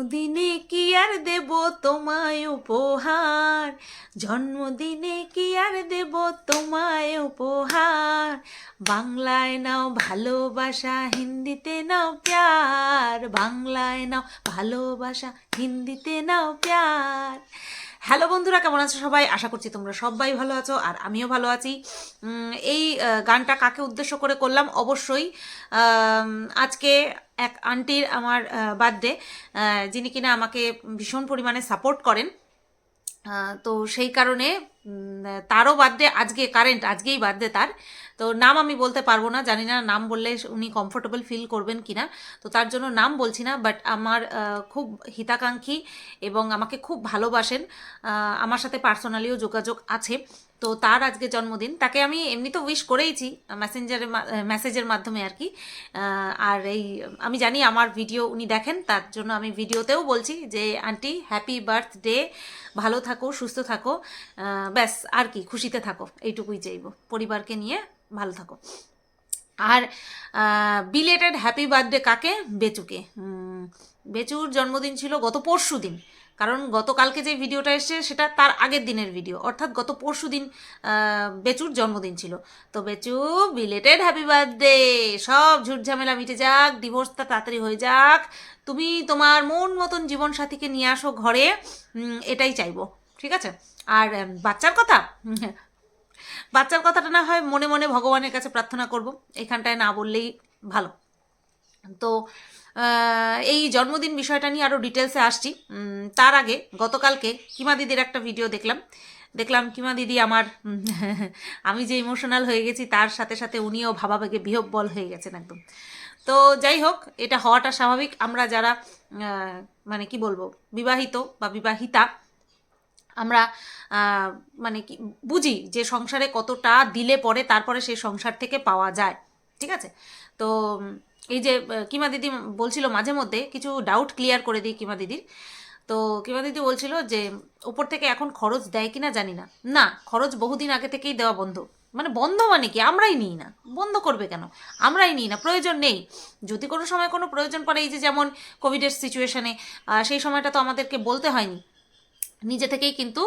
জন্মদিনে কি আর দেব তোমায় উপহার? জন্মদিনে কি আর দেব তোমায় উপহার? বাংলায় নাও ভালোবাসা, হিন্দিতে নাও প্যার। বাংলায় নাও ভালোবাসা, হিন্দিতে নাও প্যার। হ্যালো বন্ধুরা, কেমন আছো সবাই? আশা করছি তোমরা সবাই ভালো আছো আর আমিও ভালো আছি। এই গানটা কাকে উদ্দেশ্য করে করলাম? অবশ্যই আজকে এক আন্টির আমার বার্থডে যিনি কিনা আমাকে ভীষণ পরিমাণে সাপোর্ট করেন। তো সেই কারণে তারও বার্থডে আজকে কারেন্ট আজকেই বার্থডে তার। তো নাম আমি বলতে পারব না, জানি না নাম বললে উনি কমফোর্টেবল ফিল করবেন কিনা। তো তার জন্য নাম বলছি না বাট আমার খুব হিতাকাঙ্ক্ষী এবং আমাকে খুব ভালোবাসেন। আমার সাথে পার্সোনালিও যোগাযোগ আছে। তো তার আজকে জন্মদিন। তাকে আমি এমনি তো উইশ করেইছি মেসেঞ্জারের মেসেজের মাধ্যমে আর কি। আর এই, আমি জানি আমার ভিডিও উনি দেখেন, তার জন্য আমি ভিডিওতেও বলছি যে আন্টি হ্যাপি বার্থডে ভালো থাকো, সুস্থ থাকো ব্যাস, আর কি, খুশিতে থাকো, এইটুকুই চাইব, পরিবারকে নিয়ে ভালো থাকো। আর বিলেটেড হ্যাপি বার্থডে কাকে? বেচুকে। বেচুর জন্মদিন ছিল গত পরশু দিন কারণ গতকালকে যে ভিডিওটা এসছে, সেটা তার আগের দিনের ভিডিও। অর্থাৎ গত পরশু দিন বেচুর জন্মদিন ছিল। তো বেচু বিলেটেড হ্যাপি বার্থডে সব ঝুটঝামেলা মিটে যাক ডিভোর্সটা তাড়াতাড়ি হয়ে যাক। তুমি তোমার মন মতন জীবনসাথীকে নিয়ে আসো ঘরে। এটাই চাইব। ঠিক আছে? আর বাচ্চার কথা? বাচ্চার কথাটা না হয় মনে মনে ভগবানের কাছে প্রার্থনা করব। এখানটায় না বললেই ভালো। তো এই জন্মদিন বিষয়টা নিয়ে আরও ডিটেলসে আসছি। তার আগে গতকালকে কিমা দিদির একটা ভিডিও দেখলাম। দেখলাম কিমা দিদি আমার আমি যে ইমোশনাল হয়ে গেছি, তার সাথে সাথে উনিও ভাবাবেগে বিহব্বল হয়ে গেছেন একদম। তো যাই হোক, এটা হওয়াটা স্বাভাবিক। আমরা যারা মানে কি বলব, বিবাহিত বা বিবাহিতা, আমরা মানে কি, বুঝি যে সংসারে কতটা দিলে পরে তারপরে সেই সংসার থেকে পাওয়া যায়। ঠিক আছে? তো এই যে কিমা দিদি বলছিল মাঝে মধ্যে, কিছু ডাউট ক্লিয়ার করে দিই কিমা দিদির। তো কিমা দিদি বলছিল যে ওপর থেকে এখন খরচ দেয় কিনা জানি না। না, খরচ বহুদিন আগে থেকেই দেওয়া বন্ধ। মানে বন্ধ মানে কি? আমরাই নিই না। বন্ধ করবে কেন? আমরাই নিই না। প্রয়োজন নেই। যদি কোনো সময় কোনো প্রয়োজন পড়ে, এই যে যেমন কোভিডের সিচুয়েশনে সেই সময়টা তো আমাদেরকে বলতে হয়নি। নিজে থেকেই কিন্তু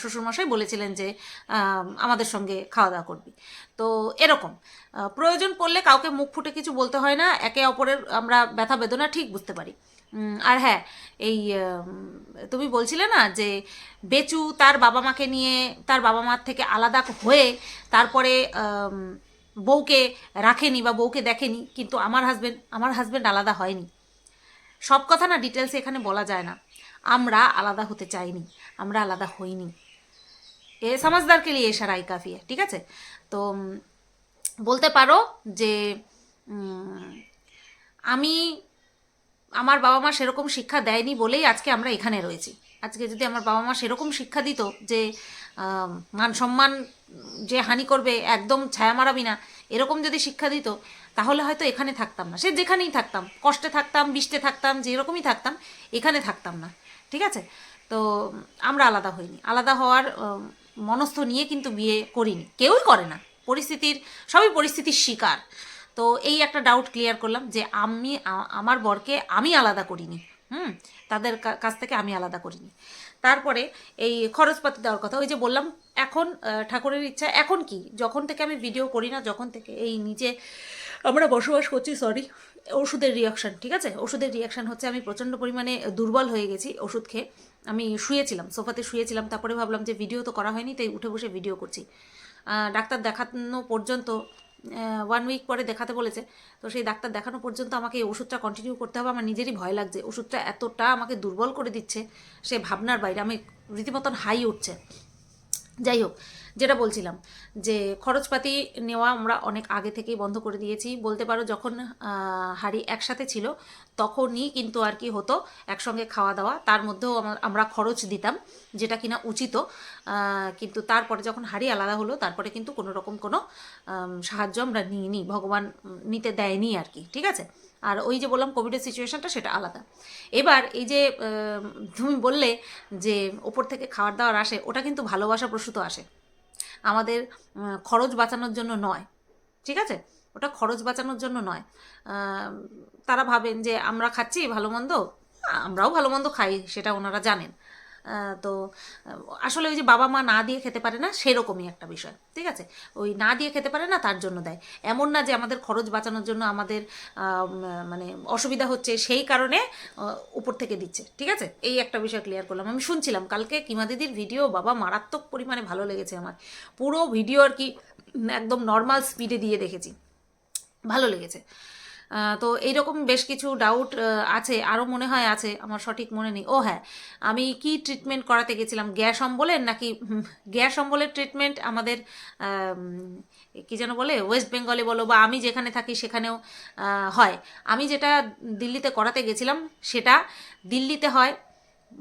শ্বশুরমশাই বলেছিলেন যে আমাদের সঙ্গে খাওয়া দাওয়া করবি। তো এরকম প্রয়োজন পড়লে কাউকে মুখ ফুটে কিছু বলতে হয় না, একে অপরের আমরা ব্যথা বেদনা ঠিক বুঝতে পারি। আর হ্যাঁ এই তুমি বলছিলে না যে, বেচু তার বাবা মাকে নিয়ে, তার বাবা মার থেকে আলাদা হয়ে তারপরে বউকে রাখেনি বা বউকে দেখেনি, কিন্তু আমার হাজবেন্ড আমার হাজবেন্ড আলাদা হয়নি। সব কথা না ডিটেলসে এখানে বলা যায় না। আমরা আলাদা হতে চাইনি, আমরা আলাদা হইনি। এ সমাজদারকে লিয়ে এসারাই কাফি ঠিক আছে? তো বলতে পারো যে আমি, আমার বাবা মা সেরকম শিক্ষা দেয়নি বলেই আজকে আমরা এখানে রয়েছি। আজকে যদি আমার বাবা মা সেরকম শিক্ষা দিত যে মান সম্মান যে হানি করবে, একদম ছায়া মারাবি না, এরকম যদি শিক্ষা দিত, তাহলে হয়তো এখানে থাকতাম না। সে যেখানেই থাকতাম, কষ্টে থাকতাম, বৃষ্টে থাকতাম, যেরকমই থাকতাম, এখানে থাকতাম না। ঠিক আছে? তো আমরা আলাদা হইনি। আলাদা হওয়ার মনস্থ নিয়ে কিন্তু বিয়ে করিনি। কেউই করে না। পরিস্থিতির, সবই পরিস্থিতির শিকার। তো এই একটা ডাউট ক্লিয়ার করলাম যে আমি আমার বরকে আমি আলাদা করিনি। হুম? তাদের কাছ থেকে আমি আলাদা করিনি। তারপরে এই খরচপাতি দেওয়ার কথা, ওই যে বললাম, এখন ঠাকুরের ইচ্ছা, এখন কি? যখন থেকে আমি ভিডিও করি না, যখন থেকে এই নিজে আমরা বসবাস করছি সরি ওষুধের রিয়াকশান ঠিক আছে? ওষুধের রিয়াকশান হচ্ছে আমি প্রচণ্ড পরিমাণে দুর্বল হয়ে গেছি ওষুধ খেয়ে। আমি শুয়েছিলাম, সোফাতে শুয়েছিলাম, তারপরে ভাবলাম যে ভিডিও তো করা হয়নি, তাই উঠে বসে ভিডিও করছি। ডাক্তার দেখানো পর্যন্ত ওয়ান উইক পরে দেখাতে বলেছে, তো সেই ডাক্তার দেখানো পর্যন্ত আমাকে এই ওষুধটা কন্টিনিউ করতে হবে, আমার নিজেরই ভয় লাগছে। ওষুধটা এতটা আমাকে দুর্বল করে দিচ্ছে, সে ভাবনার বাইরে, আমি রীতিমতন হাই উঠছে। যাই হোক যেটা বলছিলাম, যে খরচপাতি নেওয়া আমরা অনেক আগে থেকেই বন্ধ করে দিয়েছি। বলতে পারো যখন হাড়ি একসাথে ছিল, তখনই কিন্তু আর কি হতো একসঙ্গে খাওয়া দাওয়া। তার মধ্যেও আমা- আমরা খরচ দিতাম, যেটা কিনা উচিত। কিন্তু তারপরে যখন হাড়ি আলাদা হলো, তারপরে কিন্তু কোনো রকম কোনো সাহায্য আমরা নিইনি, ভগবান নিতে দেয়নি আর কি, ঠিক আছে? আর ওই যে বললাম কোভিডের সিচুয়েশনটা সেটা আলাদা। এবার এই যে তুমি বললে যে ওপর থেকে খাবার দাবার আসে, ওটা কিন্তু ভালোবাসা প্রসূত আসে। আমাদের খরচ বাঁচানোর জন্য নয়। ঠিক আছে? ওটা খরচ বাঁচানোর জন্য নয়। তারা ভাবেন যে, আমরা খাচ্ছি ভালো মন্দ? আমরাও ভালো মন্দ খাই, সেটা ওনারা জানেন। তো আসলে ওই যে বাবা মা না দিয়ে খেতে পারে না, সেরকমই একটা বিষয়, ঠিক আছে? ওই না দিয়ে খেতে পারে না, তার জন্য দেয়। এমন না যে আমাদের খরচ বাঁচানোর জন্য আমাদের মানে অসুবিধা হচ্ছে, সেই কারণে উপর থেকে দিচ্ছে, ঠিক আছে? এই একটা বিষয় ক্লিয়ার করলাম। আমি শুনছিলাম, কালকে কিমা দিদির ভিডিও বাবা মারাত্মক পরিমাণে ভালো লেগেছে আমার। পুরো ভিডিও আর কি একদম নর্মাল স্পিডে দিয়ে দেখেছি। ভালো লেগেছে। তো এইরকম বেশ কিছু ডাউট আছে আরও মনে হয় আছে আমার সঠিক মনে নেই। ও হ্যাঁ আমি কি ট্রিটমেন্ট করাতে গেছিলাম? গ্যাস অম্বলের নাকি গ্যাস অম্বলের ট্রিটমেন্ট আমাদের আম, কি যেন বলে ওয়েস্ট বেঙ্গলে বলো বা আমি যেখানে থাকি সেখানেও হয়। আমি যেটা দিল্লিতে করাতে গেছিলাম সেটা দিল্লিতে হয়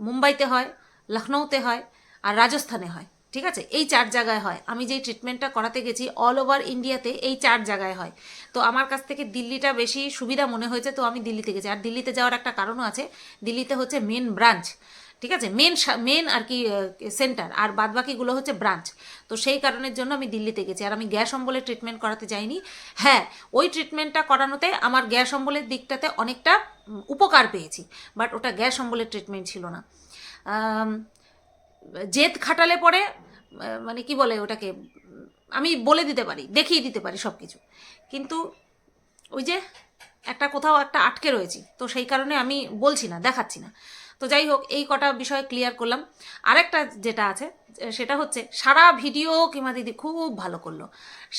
মুম্বাইতে হয় লখনৌতে হয় আর রাজস্থানে হয়। ঠিক আছে? এই চার জায়গায় হয়। আমি যেই ট্রিটমেন্টটা করাতে গেছি অল ওভার ইন্ডিয়াতে এই চার জায়গায় হয়। তো আমার কাছ থেকে দিল্লিটা বেশি সুবিধা মনে হয়েছে, তো আমি দিল্লিতে গেছি। আর দিল্লিতে যাওয়ার একটা কারণও আছে, দিল্লিতে হচ্ছে মেন ব্রাঞ্চ ঠিক আছে? মেন মেন আর কি সেন্টার আর বাদবাকিগুলো হচ্ছে ব্রাঞ্চ তো সেই কারণের জন্য আমি দিল্লিতে গেছি। আর আমি গ্যাস অম্বলের ট্রিটমেন্ট করাতে যাইনি। হ্যাঁ ওই ট্রিটমেন্টটা করানোতে আমার গ্যাস অম্বলের দিকটাতে অনেকটা উপকার পেয়েছি। বাট ওটা গ্যাস অম্বলের ট্রিটমেন্ট ছিল না। জেদ খাটালে পরে মানে কি বলে ওটাকে? আমি বলে দিতে পারি, দেখিয়ে দিতে পারি সব কিছু কিন্তু ওই যে একটা কোথাও একটা আটকে রয়েছি, তো সেই কারণে আমি বলছি না, দেখাচ্ছি না। তো যাই হোক, এই কটা বিষয় ক্লিয়ার করলাম। আরেকটা যেটা আছে, সেটা হচ্ছে সারা ভিডিও কিমা দিদি খুব ভালো করল।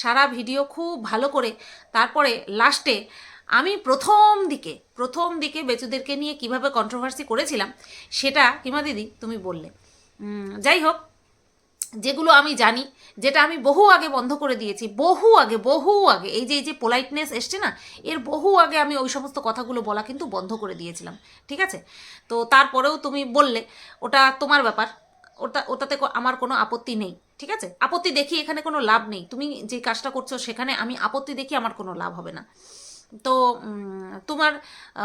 সারা ভিডিও খুব ভালো করে তারপরে লাস্টে আমি প্রথম দিকে প্রথম দিকে বেচুদেরকে নিয়ে কীভাবে কন্ট্রোভার্সি করেছিলাম, সেটা কিমা দিদি তুমি বললে। যাই হোক যেগুলো আমি জানি, যেটা আমি বহু আগে বন্ধ করে দিয়েছি, বহু আগে বহু আগে, এই যে এই যে পোলাইটনেস এসছে না, এর বহু আগে আমি ওই সমস্ত কথাগুলো বলা কিন্তু বন্ধ করে দিয়েছিলাম, ঠিক আছে? তো তারপরেও তুমি বললে, ওটা তোমার ব্যাপার, ওটা, ওটাতে আমার কোনো আপত্তি নেই, ঠিক আছে? আপত্তি দেখি এখানে কোনো লাভ নেই, তুমি যে কাজটা করছ সেখানে আমি আপত্তি দেখি আমার কোনো লাভ হবে না। তো তোমার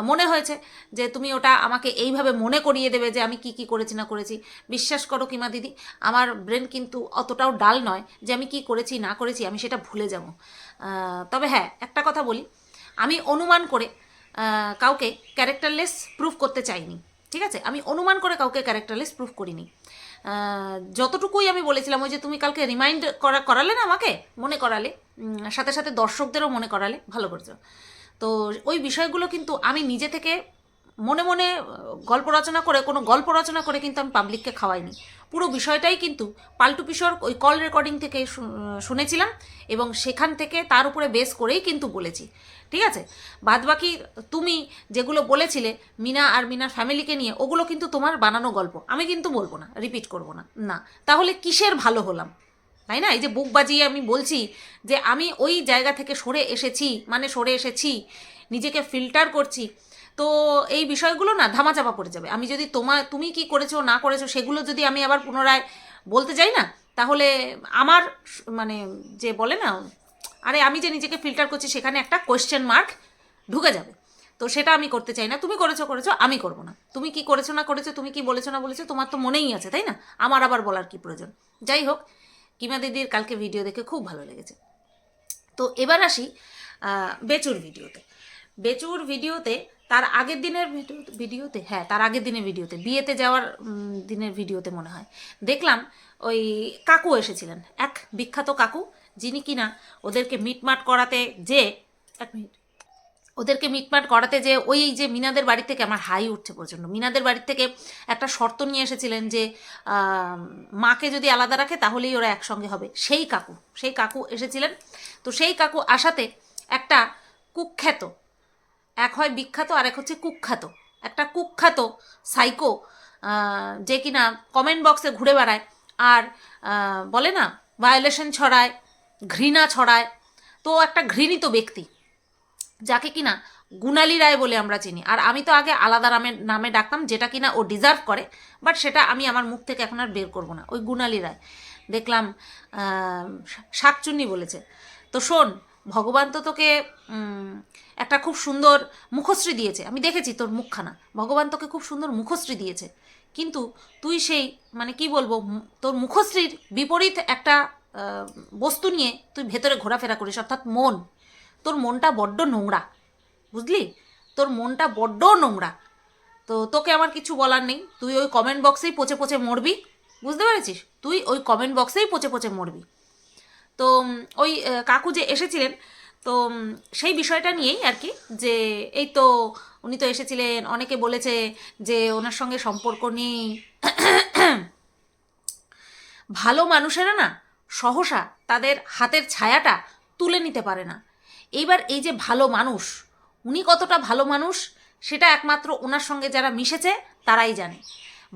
মনে হয়েছে যে তুমি ওটা আমাকে এইভাবে মনে করিয়ে দেবে যে আমি কি কি করেছি না করেছি? বিশ্বাস করো কিমা দিদি, আমার ব্রেন কিন্তু অতটাও ডাল নয় যে আমি কি করেছি, না করেছি, আমি সেটা ভুলে যাব। তবে হ্যাঁ একটা কথা বলি, আমি অনুমান করে কাউকে ক্যারেক্টারলেস প্রুফ করতে চাইনি, ঠিক আছে? আমি অনুমান করে কাউকে ক্যারেক্টারলেস প্রুফ করিনি। যতটুকুই আমি বলেছিলাম, ওই যে তুমি কালকে রিমাইন্ড করা, করালে না আমাকে? মনে করালে। সাথে সাথে দর্শকদেরও মনে করালে ভালো করছ। তো ওই বিষয়গুলো কিন্তু আমি নিজে থেকে মনে মনে গল্প রচনা করে, কোনো গল্প রচনা করে কিন্তু আমি পাবলিককে খাওয়াইনি। পুরো বিষয়টাই কিন্তু পাল্টু কিশোর ওই কল রেকর্ডিং থেকে শুনেছিলাম এবং সেখান থেকে তার উপরে বেস করেই কিন্তু বলেছি। ঠিক আছে? বাদবাকি তুমি যেগুলো বলেছিলে, মিনা আর মিনার ফ্যামিলিকে নিয়ে, ওগুলো কিন্তু তোমার বানানো গল্প। আমি কিন্তু বলব না রিপিট করব না। না, তাহলে কিসের ভালো হলাম? তাই না? এই যে বুক বাজিয়ে আমি বলছি যে আমি ওই জায়গা থেকে সরে এসেছি মানে সরে এসেছি, নিজেকে ফিল্টার করছি, তো এই বিষয়গুলো না ধামাচাপা পড়ে যাবে। আমি যদি তোমার তুমি কি করেছ, না করেছ, সেগুলো যদি আমি আবার পুনরায় বলতে যাই না, তাহলে আমার মানে যে বলে না, আরে আমি যে নিজেকে ফিল্টার করছি, সেখানে একটা কোয়েশ্চেন মার্ক ঢুকে যাবে। তো সেটা আমি করতে চাই না। তুমি করেছ করেছ, আমি করব না। তুমি কি করেছ, না করেছ, তুমি কি বলেছ, না বলেছ, তোমার তো মনেই আছে, তাই না? আমার আবার বলার কি প্রয়োজন? যাই হোক কিমা দিদির কালকে ভিডিও দেখে খুব ভালো লেগেছে। তো এবার আসি বেচুর ভিডিওতে বেচুর ভিডিওতে তার আগের দিনের ভিডিও- ভিডিওতে হ্যাঁ তার আগের দিনের ভিডিওতে বিয়েতে যাওয়ার দিনের ভিডিওতে মনে হয়। দেখলাম ওই কাকু এসেছিলেন, এক বিখ্যাত কাকু, যিনি কিনা ওদেরকে মিটমাট করাতে যে, এক মিনিট। ওদেরকে মিটমাট করাতে যে ওই যে মিনাদের বাড়ি থেকে আমার হাই উঠছে প্রচণ্ড। মিনাদের বাড়ি থেকে একটা শর্ত নিয়ে এসেছিলেন যে মাকে যদি আলাদা রাখে তাহলেই ওরা একসঙ্গে হবে। সেই কাকু সেই কাকু এসেছিলেন। তো সেই কাকু আসাতে একটা কুখ্যাত, এক হয় বিখ্যাত আর এক হচ্ছে কুখ্যাত। একটা কুখ্যাত সাইকো যে কিনা কমেন্ট বক্সে ঘুরে বেড়ায় আর বলে না ভায়োলেশন ছড়ায়, ঘৃণা ছড়ায়। তো একটা ঘৃণিত ব্যক্তি। যাকে কিনা গুণালী রায় বলে আমরা চিনি। আর আমি তো আগে আলাদা নামে নামে ডাকতাম, যেটা কিনা ও ডিজার্ভ করে বাট সেটা আমি আমার মুখ থেকে এখন আর বের করব না। ওই গুণালী রায়। দেখলাম শাকচুন্নি বলেছে। তো শোন, ভগবান তো তোকে একটা খুব সুন্দর মুখশ্রী দিয়েছে। আমি দেখেছি তোর মুখখানা। ভগবান তোকে খুব সুন্দর মুখশ্রী দিয়েছে। কিন্তু তুই সেই মানে কি বলব তোর মুখশ্রীর বিপরীত একটা বস্তু নিয়ে তুই ভেতরে ঘোরাফেরা করিস, অর্থাৎ মন। তোর মনটা বড্ড নোংরা, বুঝলি? তোর মনটা বড্ড নোংরা। তো তোকে আমার কিছু বলার নেই, তুই ওই কমেন্ট বক্সেই পচে পচে মরবি, বুঝতে পেরেছিস? তুই ওই কমেন্ট বক্সেই পচে পচে মরবি। তো ওই কাকু যে এসেছিলেন, তো সেই বিষয়টা নিয়েই আর কি, যে এই তো উনি তো এসেছিলেন, অনেকে বলেছে যে ওনার সঙ্গে সম্পর্ক নেই। ভালো মানুষেরা না, সহসা তাদের হাতের ছায়াটা তুলে নিতে পারে না। এইবার এই যে ভালো মানুষ, উনি কতটা ভালো মানুষ, সেটা একমাত্র ওনার সঙ্গে যারা মিশেছে, তারাই জানে।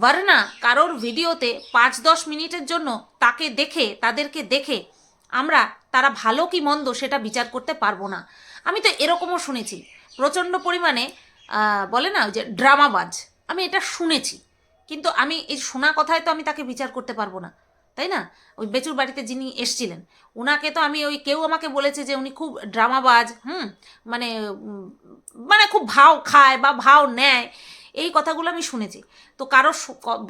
ভারনা কারোর ভিডিওতে পাঁচ দশ মিনিটের জন্য তাকে দেখে, তাদেরকে দেখে আমরা তারা ভালো কি মন্দ সেটা বিচার করতে পারব না। আমি তো এরকমও শুনেছি, প্রচণ্ড পরিমাণে বলে না যে ড্রামাবাজ। আমি এটা শুনেছি, কিন্তু আমি এই শোনা কথায় তো আমি তাকে বিচার করতে পারব না। তাই না? ওই বেচুর বাড়িতে যিনি এসছিলেন ওনাকে তো আমি ওই কেউ আমাকে বলেছে যে উনি খুব ড্রামাবাজ, হুম? মানে মানে খুব ভাও খায় বা ভাও নেয়, এই কথাগুলো আমি শুনেছি। তো কারও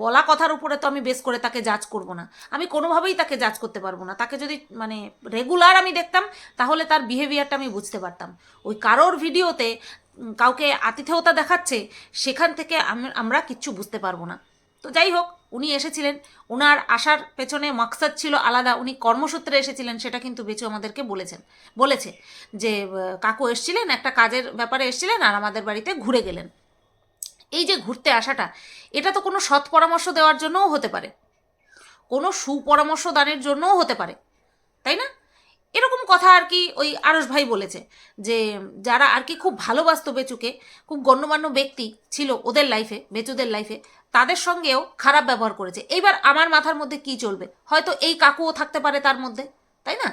বলা কথার উপরে তো আমি বেশ করে তাকে জাজ করব না। আমি কোনোভাবেই তাকে জাজ করতে পারব না। তাকে যদি মানে রেগুলার আমি দেখতাম, তাহলে তার বিহেভিয়ারটা আমি বুঝতে পারতাম। ওই কারোর ভিডিওতে কাউকে আতিথেয়তা দেখাচ্ছে, সেখান থেকে আমরা কিচ্ছু বুঝতে পারব না। তো যাই হোক, উনি এসেছিলেন। ওনার আসার পেছনে মাকসাদ ছিল আলাদা। উনি কর্মসূত্রে এসেছিলেন, সেটা কিন্তু বেচু আমাদেরকে বলেছেন। বলেছে যে কাকু এসেছিলেন, একটা কাজের ব্যাপারে এসেছিলেন আর আমাদের বাড়িতে ঘুরে গেলেন। এই যে ঘুরতে আসাটা, এটা তো কোনো সৎ পরামর্শ দেওয়ার জন্যও হতে পারে। কোনো সুপরামর্শ দানের জন্যও হতে পারে। তাই না? এরকম কথা আর কি ওই আরস ভাই বলেছে যে, যারা আর কি খুব ভালোবাসতো বেচুকে, খুব গণ্যমান্য ব্যক্তি ছিল ওদের লাইফে বেচুদের লাইফে তাদের সঙ্গেও খারাপ ব্যবহার করেছে। এইবার আমার মাথার মধ্যে কি চলবে? হয়তো এই কাকুও থাকতে পারে তার মধ্যে, তাই না?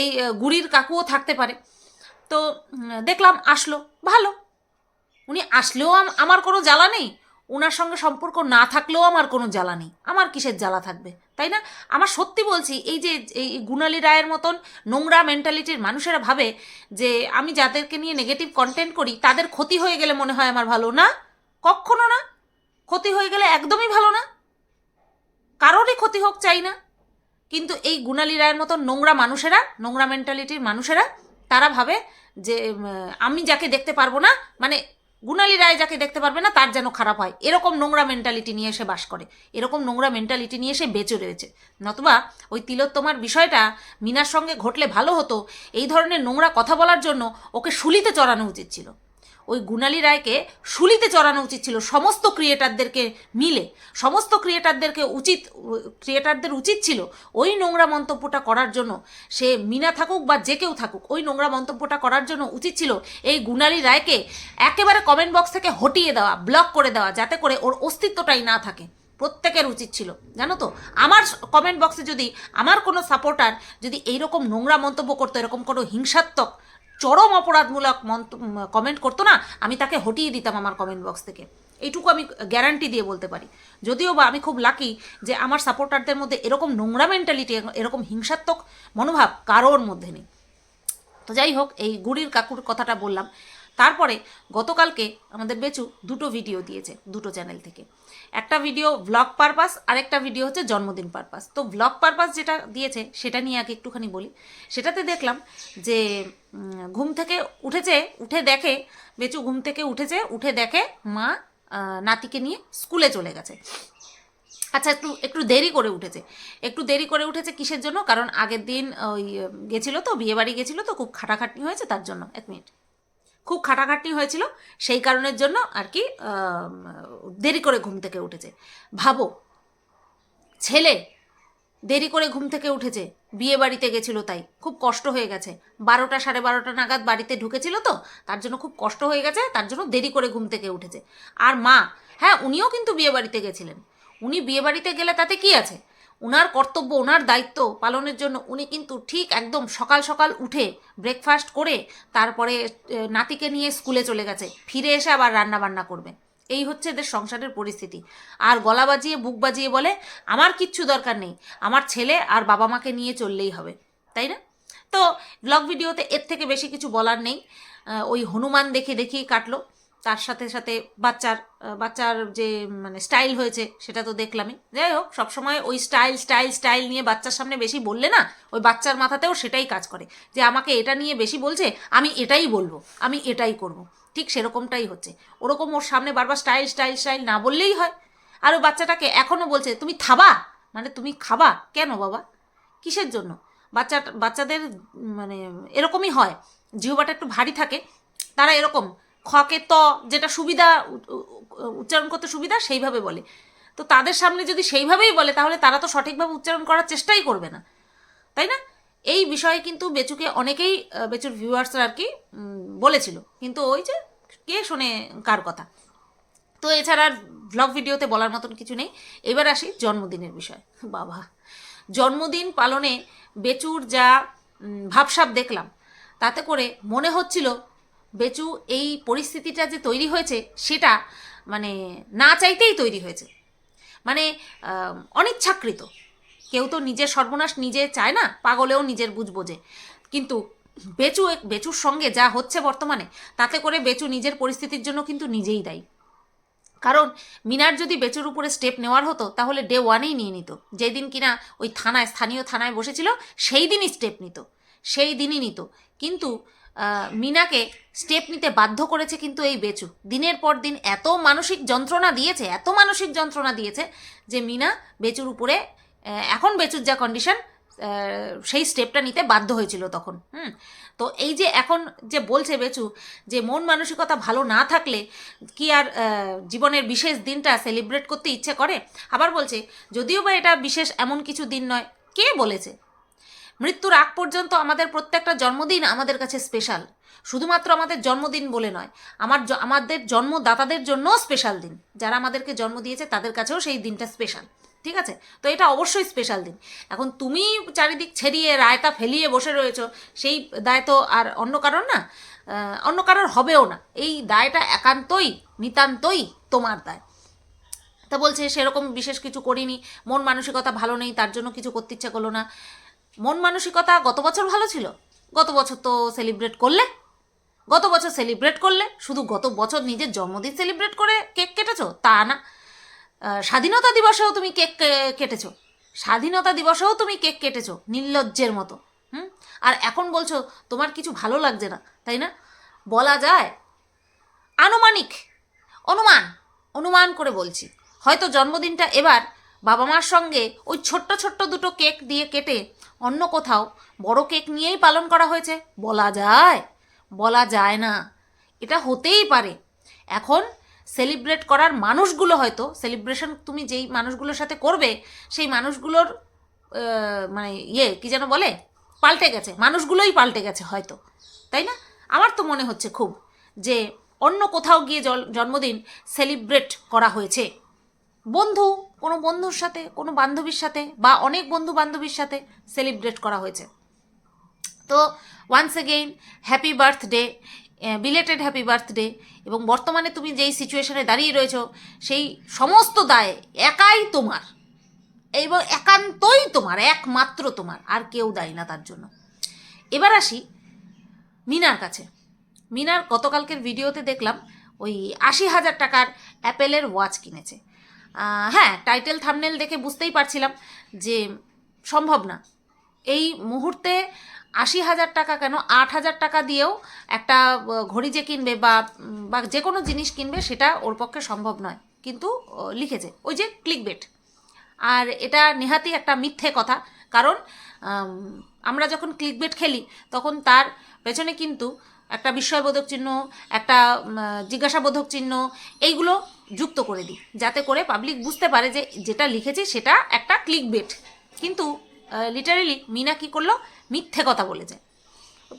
এই গুড়ির কাকুও থাকতে পারে। তো দেখলাম আসলো। ভালো। উনি আসলেও আমার কোনো জ্বালা নেই। ওনার সঙ্গে সম্পর্ক না থাকলেও আমার কোনো জ্বালা নেই। আমার কিসের জ্বালা থাকবে, তাই না? আমার সত্যি বলছি, এই যে, এই গুণালি রায়ের মতন নোংরা মেন্টালিটির মানুষেরা ভাবে যে, আমি যাদেরকে নিয়ে নেগেটিভ কন্টেন্ট করি, তাদের ক্ষতি হয়ে গেলে মনে হয় আমার ভালো, না? কখনো না। ক্ষতি হয়ে গেলে একদমই ভালো না। কারোরই ক্ষতি হোক, চাই না। কিন্তু এই গুণালী রায়ের মতো নোংরা মানুষেরা, নোংরা মেন্টালিটির মানুষেরা, তারা ভাবে যে আমি যাকে দেখতে পারব না মানে গুণালী রায় যাকে দেখতে পারবে না, তার যেন খারাপ হয়। এরকম নোংরা মেন্টালিটি নিয়ে এসে বাস করে। এরকম নোংরা মেন্টালিটি নিয়ে এসে বেঁচে রয়েছে। নতুবা ওই তিলোত্তমার বিষয়টা মিনার সঙ্গে ঘটলে ভালো হতো। এই ধরনের নোংরা কথা বলার জন্য ওকে শুলিতে চড়ানো উচিত ছিল। ওই গুণালী রায়কে শুলিতে চড়ানো উচিত ছিল। সমস্ত ক্রিয়েটারদেরকে মিলে, সমস্ত ক্রিয়েটারদেরকে উচিত, ক্রিয়েটারদের উচিত ছিল ওই নোংরা মন্তব্যটা করার জন্য। সে মিনা থাকুক বা যে কেউ থাকুক, ওই নোংরা মন্তব্যটা করার জন্য উচিত ছিল এই গুণালী রায়কে একেবারে কমেন্ট বক্স থেকে হটিয়ে দেওয়া ব্লক করে দেওয়া, যাতে করে ওর অস্তিত্বটাই না থাকে। প্রত্যেকের উচিত ছিল, জানো তো? আমার কমেন্ট বক্সে যদি, আমার কোনো সাপোর্টার যদি এইরকম নোংরা মন্তব্য করতো, এরকম কোনো হিংসাত্মক চরম অপরাধমূলক কমেন্ট করতো না, আমি তাকে হটিয়ে দিতাম আমার কমেন্ট বক্স থেকে। এইটুকু আমি গ্যারান্টি দিয়ে বলতে পারি। যদিও বা আমি খুব লাকি যে আমার সাপোর্টারদের মধ্যে এরকম নোংরা মেন্টালিটি এরকম হিংসাত্মক মনোভাব কারোর মধ্যে নেই। তো যাই হোক, এই গুড়ির কাকুর কথাটা বললাম। তারপরে গতকালকে আমাদের বেচু দুটো ভিডিও দিয়েছে, দুটো চ্যানেল থেকে। একটা ভিডিও ভ্লগ পারপাস আর একটা ভিডিও হচ্ছে জন্মদিন পারপাস তো ভ্লগ পারপাস যেটা দিয়েছে, সেটা নিয়ে আগে একটুখানি বলি। সেটাতে দেখলাম যে ঘুম থেকে উঠেছে, উঠে দেখে, বেচু ঘুম থেকে উঠেছে, উঠে দেখে মা নাতিকে নিয়ে স্কুলে চলে গেছে। আচ্ছা একটু একটু দেরি করে উঠেছে। একটু দেরি করে উঠেছে কিসের জন্য? কারণ আগের দিন ওই, গেছিল তো, বিয়েবাড়ি গেছিল তো, খুব খাটাখাটনি হয়েছে তার জন্য। এক মিনিট। খুব খাটাখাটনি হয়েছিল, সেই কারণের জন্য আর কি দেরি করে ঘুম থেকে উঠেছে। ভাবো, ছেলে দেরি করে ঘুম থেকে উঠেছে, বিয়ে বাড়িতে গেছিল তাই, খুব কষ্ট হয়ে গেছে। বারোটা সাড়ে বারোটা নাগাদ বাড়িতে ঢুকেছিল তো, তার জন্য খুব কষ্ট হয়ে গেছে, তার জন্য দেরি করে ঘুম থেকে উঠেছে। আর মা হ্যাঁ উনিও কিন্তু বিয়ে বাড়িতে গেছিলেন। উনি বিয়ে বাড়িতে গেলে তাতে কি আছে? ওনার কর্তব্য ওনার দায়িত্ব পালনের জন্য উনি কিন্তু ঠিক একদম সকাল সকাল উঠে ব্রেকফাস্ট করে তারপরে নাতিকে নিয়ে স্কুলে চলে গেছে। ফিরে এসে আবার রান্না বান্না করবে। এই হচ্ছে এদের সংসারের পরিস্থিতি। আর গলা বাজিয়ে, বুক বাজিয়ে বলে, আমার কিচ্ছু দরকার নেই। আমার ছেলে আর বাবা মাকে নিয়ে চললেই হবে। তাই না? তো ব্লগ ভিডিওতে এর থেকে বেশি কিছু বলার নেই। ওই হনুমান দেখে দেখেই কাটলো। তার সাথে সাথে বাচ্চার বাচ্চার যে মানে স্টাইল হয়েছে, সেটা তো দেখলামই। যাই হোক, সবসময় ওই স্টাইল স্টাইল স্টাইল নিয়ে বাচ্চার সামনে বেশি বললে না, ওই বাচ্চার মাথাতেও সেটাই কাজ করে। যে আমাকে এটা নিয়ে বেশি বলছে, আমি এটাই বলব, আমি এটাই করব। ঠিক সেরকমটাই হচ্ছে। ওরকম ওর সামনে বারবার স্টাইল স্টাইল স্টাইল না বললেই হয়। আর ও বাচ্চাটাকে এখনও বলছে, তুমি থাবা মানে তুমি খাবা? কেন বাবা? কিসের জন্য? বাচ্চা, বাচ্চাদের মানে এরকমই হয়। জিহবাটা একটু ভারী থাকে। তারা এরকম খকে ত যেটা সুবিধা উচ্চারণ করতে সুবিধা, সেইভাবে বলে। তো তাদের সামনে যদি সেইভাবেই বলে, তাহলে তারা তো সঠিকভাবে উচ্চারণ করার চেষ্টাই করবে না। তাই না? এই বিষয়ে কিন্তু বেচুকে অনেকেই বেচুর ভিউয়ার্সরা আর কি বলেছিল। কিন্তু ওই যে কে শোনে কার কথা? তো এছাড়া ব্লগ ভিডিওতে বলার মতন কিছু নেই। এবার আসি জন্মদিনের বিষয়। বাবা, জন্মদিন পালনে বেচুর যা ভাবসাব দেখলাম, তাতে করে মনে হচ্ছিল বেচু, এই পরিস্থিতিটা যে তৈরি হয়েছে, সেটা মানে না চাইতেই তৈরি হয়েছে। মানে অনিচ্ছাকৃত। কেউ তো নিজের সর্বনাশ নিজে চায় না, পাগলেও নিজের বুঝ বোঝে। কিন্তু বেচু বেচুর সঙ্গে যা হচ্ছে বর্তমানে, তাতে করে বেচু নিজের পরিস্থিতির জন্য কিন্তু নিজেই দায়ী। কারণ মিনার যদি বেচুর উপরে স্টেপ নেওয়ার হতো, তাহলে ডে ওয়ানেই নিয়ে নিত। যেদিন কিনা ওই থানায়, স্থানীয় থানায় বসেছিল, সেই দিনই স্টেপ নিত। সেই দিনই নিত। কিন্তু মিনাকে স্টেপ নিতে বাধ্য করেছে কিন্তু এই বেচু। দিনের পর দিন এত মানসিক যন্ত্রণা দিয়েছে, এত মানসিক যন্ত্রণা দিয়েছে যে মিনা বেচুর উপরে এখন বেচুর যা কন্ডিশন সেই স্টেপটা নিতে বাধ্য হয়েছিল তখন, হুম? তো এই যে এখন যে বলছে বেচু যে মন মানসিকতা ভালো না থাকলে কি আর জীবনের বিশেষ দিনটা সেলিব্রেট করতে ইচ্ছে করে? আবার বলছে, যদিও বা এটা বিশেষ এমন কিছু দিন নয়, কে বলেছে? মৃত্যুর আগ পর্যন্ত আমাদের প্রত্যেকটা জন্মদিন আমাদের কাছে স্পেশাল শুধুমাত্র আমাদের জন্মদিন বলে নয়, আমার আমাদের জন্মদাতাদের জন্যও স্পেশাল দিন। যারা আমাদেরকে জন্ম দিয়েছে তাদের কাছেও সেই দিনটা স্পেশাল ঠিক আছে? তো এটা অবশ্যই স্পেশাল দিন। এখন তুমি চারিদিক ছেড়িয়ে, রায়তা ফেলিয়ে বসে রয়েছো, সেই দায় তো আর অন্য কারণ না অন্য কারোর হবেও না। এই দায়টা একান্তই, নিতান্তই তোমার দায়। তা বলছে, সেরকম বিশেষ কিছু করিনি, মন মানসিকতা ভালো নেই, তার জন্য কিছু করতে ইচ্ছা করল না। মন মানসিকতা গত বছর ভালো ছিল। গত বছর তো সেলিব্রেট করলে। গত বছর সেলিব্রেট করলে। শুধু গত বছর নিজের জন্মদিন সেলিব্রেট করে কেক কেটেছো? তা না। স্বাধীনতা দিবসেও তুমি কেক কেটেছো। স্বাধীনতা দিবসেও তুমি কেক কেটেছো, নির্লজ্জের মতো। হুম? আর এখন বলছো, তোমার কিছু ভালো লাগছে না, তাই না? বলা যায়, আনুমানিক, অনুমান অনুমান করে বলছি। হয়তো জন্মদিনটা এবার বাবা মার সঙ্গে ওই ছোট্ট ছোট্ট দুটো কেক দিয়ে কেটে অন্য কোথাও। বড় কেক নিয়েই পালন করা হয়েছে। বলা যায় বলা যায় না। এটা হতেই পারে। এখন সেলিব্রেট করার মানুষগুলো হয়তো, সেলিব্রেশন তুমি যেই মানুষগুলোর সাথে করবে, সেই মানুষগুলোর মানে ইয়ে কি যেন বলে? পাল্টে গেছে। মানুষগুলোই পাল্টে গেছে হয়তো। তাই না? আমার তো মনে হচ্ছে খুব যে অন্য কোথাও গিয়ে জন্মদিন সেলিব্রেট করা হয়েছে। বন্ধু কোনো বন্ধুর সাথে, কোনো বান্ধবীর সাথে বা অনেক বন্ধু বান্ধবীর সাথে সেলিব্রেট করা হয়েছে। তো once again happy birthday belated happy birthday এবং বর্তমানে তুমি যেই সিচুয়েশনে দাঁড়িয়ে রয়েছো, সেই সমস্ত দায় একাই তোমার। এবং একান্তই তোমার, একমাত্র তোমার, আর কেউ দায়ী না তার জন্য। এবার আসি মিনার কাছে। মিনার গতকালকের ভিডিওতে দেখলাম ওই আশি হাজার টাকার অ্যাপেলের ওয়াচ কিনেছে। হ্যাঁ টাইটেল থামনেল দেখে বুঝতেই পারছিলাম যে সম্ভব না। এই মুহূর্তে আশি হাজার টাকা কেন, আট হাজার টাকা দিয়েও একটা ঘড়ি যে কিনবে বা বা যে কোনো জিনিস কিনবে, সেটা ওর পক্ষে সম্ভব নয়। কিন্তু লিখেছে, ওই যে ক্লিক বেট আর এটা নেহাতি একটা মিথ্যে কথা, কারণ আমরা যখন ক্লিক বেট খেলি, তখন তার পেছনে কিন্তু একটা বিস্ময়বোধক চিহ্ন, একটা জিজ্ঞাসাবোধক চিহ্ন, এইগুলো যুক্ত করে দিই। যাতে করে পাবলিক বুঝতে পারে যে যেটা লিখেছি সেটা একটা ক্লিক বেট কিন্তু লিটারেলি মিনা কি করল? মিথ্যে কথা বলে যায়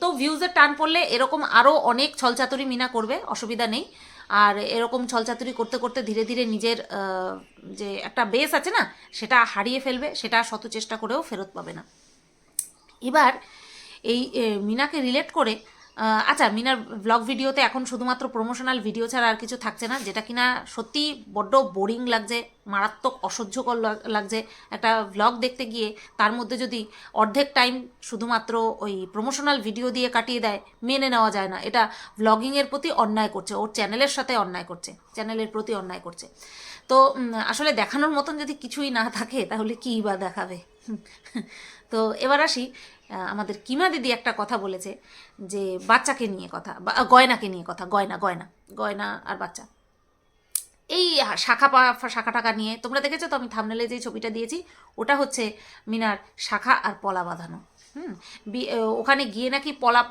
তো ভিউজের টান পড়লে এরকম আরও অনেক ছলচাতুরি মিনা করবে, অসুবিধা নেই। আর এরকম ছলচাতুরি করতে করতে ধীরে ধীরে নিজের যে একটা বেস আছে না, সেটা হারিয়ে ফেলবে, সেটা শত চেষ্টা করেও ফেরত পাবে না। এবার এই মিনাকে রিলেট করে আচ্ছা মিনার ব্লগ ভিডিওতে এখন শুধুমাত্র প্রমোশনাল ভিডিও ছাড়া আর কিছু থাকছে না, যেটা কিনা সত্যি বড্ড বোরিং লাগছে, মারাত্মক অসহ্যকর লাগছে একটা ব্লগ দেখতে গিয়ে। তার মধ্যে যদি অর্ধেক টাইম শুধুমাত্র ওই প্রমোশনাল ভিডিও দিয়ে কাটিয়ে দেয়, মেনে নেওয়া যায় না। এটা ব্লগিংয়ের প্রতি অন্যায় করছে, ওর চ্যানেলের সাথে অন্যায় করছে চ্যানেলের প্রতি অন্যায় করছে। তো আসলে দেখানোর মতন যদি কিছুই না থাকে, তাহলে কী বা দেখাবে? তো, এবার আসি। আমাদের কিমা দিদি একটা কথা বলেছে যে বাচ্চাকে নিয়ে কথা গয়নাকে নিয়ে কথা, গয়না গয়না গয়না আর বাচ্চা। এই শাখা পা, শাখা টাকা নিয়ে, তোমরা দেখেছ তো আমি থামনেলে যে ছবিটা দিয়েছি, ওটা হচ্ছে মিনার শাখা আর পলা বাঁধানো। হুম ওখানে গিয়ে নাকি পলা,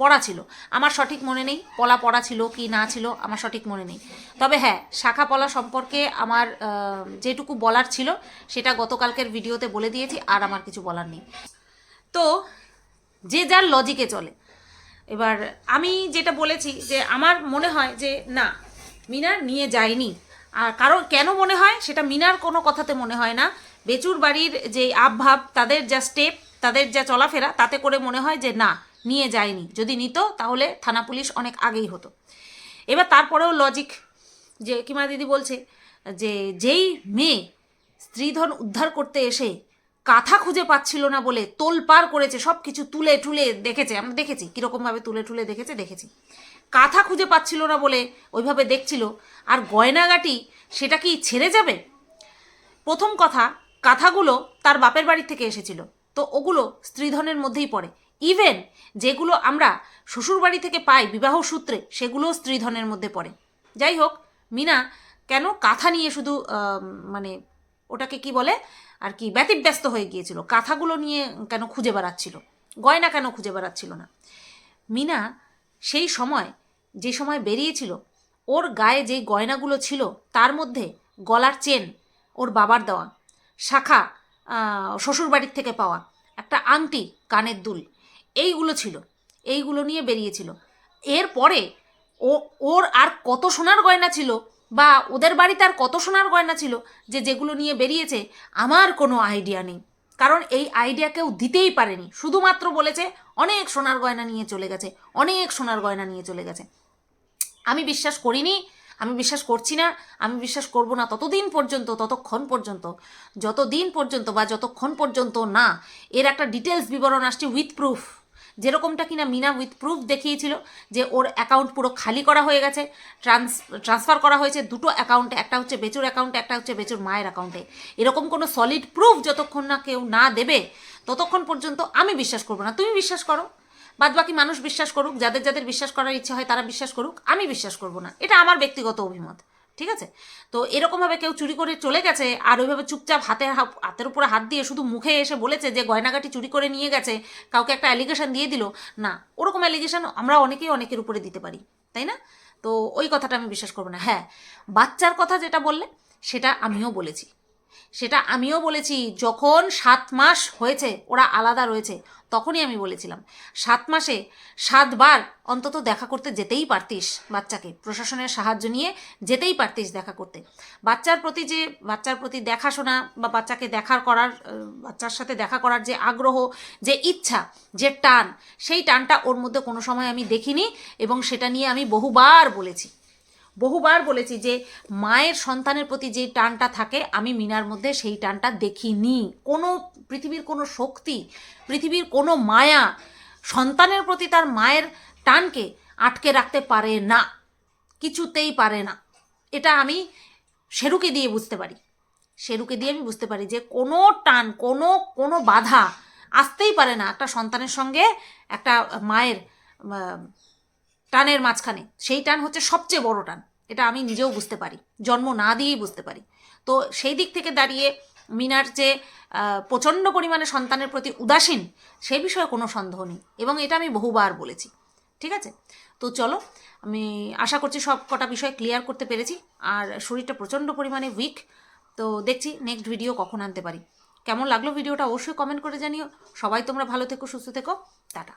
পড়া ছিল। আমার সঠিক মনে নেই, পলা পড়া ছিল কি না ছিল, আমার সঠিক মনে নেই। তবে হ্যাঁ শাখা পলা সম্পর্কে আমার যেটুকু বলার ছিল, সেটা গতকালকের ভিডিওতে বলে দিয়েছি, আর আমার কিছু বলার নেই। তো যে যার লজিকে চলে। এবার আমি যেটা বলেছি যে আমার মনে হয় যে না, মিনার নিয়ে যায়নি। আর কারণ কেন মনে হয় সেটা মিনার কোনো কথাতে মনে হয় না। বেচুর বাড়ির যে আবভাব, তাদের যা স্টেপ তাদের যা চলাফেরা, তাতে করে মনে হয় যে না, নিয়ে যায়নি। যদি নিত, তাহলে থানা পুলিশ অনেক আগেই হতো। এবার তারপরেও লজিক যে কিমা দিদি বলছে যে যেই মেয়ে স্ত্রীধন উদ্ধার করতে এসে কাঁথা খুঁজে পাচ্ছিল না বলে তোল পার করেছে সব কিছু তুলে টুলে দেখেছে। আমরা দেখেছি, কীরকমভাবে তুলে টুলে দেখেছে, দেখেছি। কাঁথা খুঁজে পাচ্ছিল না বলে ওইভাবে দেখছিল। আর গয়নাগাটি, সেটা কি ছেড়ে যাবে? প্রথম কথা, কাঁথাগুলো তার বাপের বাড়ি থেকে এসেছিল। তো ওগুলো স্ত্রীধনের মধ্যেই পড়ে। ইভেন যেগুলো আমরা শ্বশুর বাড়ি থেকে পাই বিবাহ সূত্রে, সেগুলোও স্ত্রীধনের মধ্যে পড়ে। যাই হোক, মিনা কেন কাঁথা নিয়ে শুধু মানে ওটাকে কি বলে? আর কি, ব্যতিব্যস্ত হয়ে গিয়েছিল। কাঁথাগুলো নিয়ে কেন খুঁজে বেড়াচ্ছিল? গয়না কেন খুঁজে বেড়াচ্ছিল না? মিনা সেই সময়, যে সময় বেরিয়েছিল, ওর গায়ে যেই গয়নাগুলো ছিল, তার মধ্যে গলার চেন, ওর বাবার দেওয়া, শাখা শ্বশুরবাড়ির থেকে পাওয়া, একটা আংটি, কানের দুল, এইগুলো ছিল, এইগুলো নিয়ে বেরিয়েছিল। এরপরে ও, ওর আর কত সোনার গয়না ছিল? বা ওদের বাড়িতে আর কত সোনার গয়না ছিল যে যেগুলো নিয়ে বেরিয়েছে, আমার কোনো আইডিয়া নেই। কারণ এই আইডিয়া কেউ দিতেই পারেনি। শুধুমাত্র বলেছে, অনেক সোনার গয়না নিয়ে চলে গেছে, অনেক সোনার গয়না নিয়ে চলে গেছে। আমি বিশ্বাস করিনি, আমি বিশ্বাস করছি না, আমি বিশ্বাস করব না ততদিন পর্যন্ত, ততক্ষণ পর্যন্ত। যতদিন পর্যন্ত বা যতক্ষণ পর্যন্ত না, এর একটা ডিটেলস বিবরণ আসছে উইথ প্রুফ যেরকমটা কিনা মিনা উইথ প্রুফ দেখিয়েছিল যে ওর অ্যাকাউন্ট পুরো খালি করা হয়ে গেছে ট্রান্স ট্রান্সফার করা হয়েছে দুটো অ্যাকাউন্টে একটা হচ্ছে বেচুর অ্যাকাউন্টে একটা হচ্ছে বেচুর মায়ের অ্যাকাউন্টে এরকম কোনো সলিড প্রুফ যতক্ষণ না কেউ না দেবে, ততক্ষণ পর্যন্ত আমি বিশ্বাস করব না। তুমি বিশ্বাস করো বাদ বাকি মানুষ বিশ্বাস করুক, যাদের যাদের বিশ্বাস করার ইচ্ছা হয় তারা বিশ্বাস করুক, আমি বিশ্বাস করব না। এটা আমার ব্যক্তিগত অভিমত। ঠিক আছে? তো এরকমভাবে কেউ চুরি করে চলে গেছে আর ওইভাবে চুপচাপ হাতে হাতের উপরে হাত দিয়ে শুধু মুখে এসে বলেছে যে গয়নাগাটি চুরি করে নিয়ে গেছে, কাউকে একটা অ্যালিগেশন দিয়ে দিল। না, ওরকম অ্যালিগেশন আমরা অনেকেই অনেকের উপরে দিতে পারি, তাই না? তো ওই কথাটা আমি বিশ্বাস করব না। হ্যাঁ বাচ্চার কথা যেটা বললে, সেটা আমিও বলেছি। সেটা আমিও বলেছি, যখন সাত মাস হয়েছে, ওরা আলাদা রয়েছে, তখনই আমি বলেছিলাম। সাত মাসে সাতবার অন্তত দেখা করতে যেতেই পারতিস বাচ্চাকে, প্রশাসনের সাহায্য নিয়ে যেতেই পারতিস দেখা করতে। বাচ্চার প্রতি যে, বাচ্চার প্রতি দেখাশোনা বা বাচ্চাকে দেখার করার, বাচ্চার সাথে দেখা করার যে আগ্রহ, যে ইচ্ছা, যে টান, সেই টানটা ওর মধ্যে কোনো সময় আমি দেখিনি এবং সেটা নিয়ে আমি বহুবার বলেছি। বহুবার বলেছি যে, মায়ের সন্তানের প্রতি যে টানটা থাকে, আমি মিনার মধ্যে সেই টানটা দেখিনি। কোনো পৃথিবীর কোনো শক্তি, পৃথিবীর কোনো মায়া সন্তানের প্রতি তার মায়ের টানকে আটকে রাখতে পারে না, কিছুতেই পারে না। এটা আমি শেরুকে দিয়ে বুঝতে পারি। শেরুকে দিয়ে আমি বুঝতে পারি যে, কোনো টান, কোনো কোনো বাধা আসতেই পারে না একটা সন্তানের সঙ্গে একটা মায়ের টানের মাঝখানে। সেই টান হচ্ছে সবচেয়ে বড় টান। এটা আমি নিজেও বুঝতে পারি। জন্ম না দিয়েই বুঝতে পারি। তো সেই দিক থেকে দাঁড়িয়ে মিনার যে প্রচণ্ড পরিমাণে সন্তানের প্রতি উদাসীন, সে বিষয়ে কোনো সন্দেহ নেই। এবং এটা আমি বহুবার বলেছি। ঠিক আছে? তো চলো, আমি আশা করছি সব কটা বিষয় ক্লিয়ার করতে পেরেছি। আর শরীরটা প্রচণ্ড পরিমাণে উইক তো দেখছি নেক্সট ভিডিও কখন আনতে পারি। কেমন লাগল ভিডিওটা অবশ্যই কমেন্ট করে জানিও। সবাই তোমরা ভালো থেকো, সুস্থ থেকো। টাটা।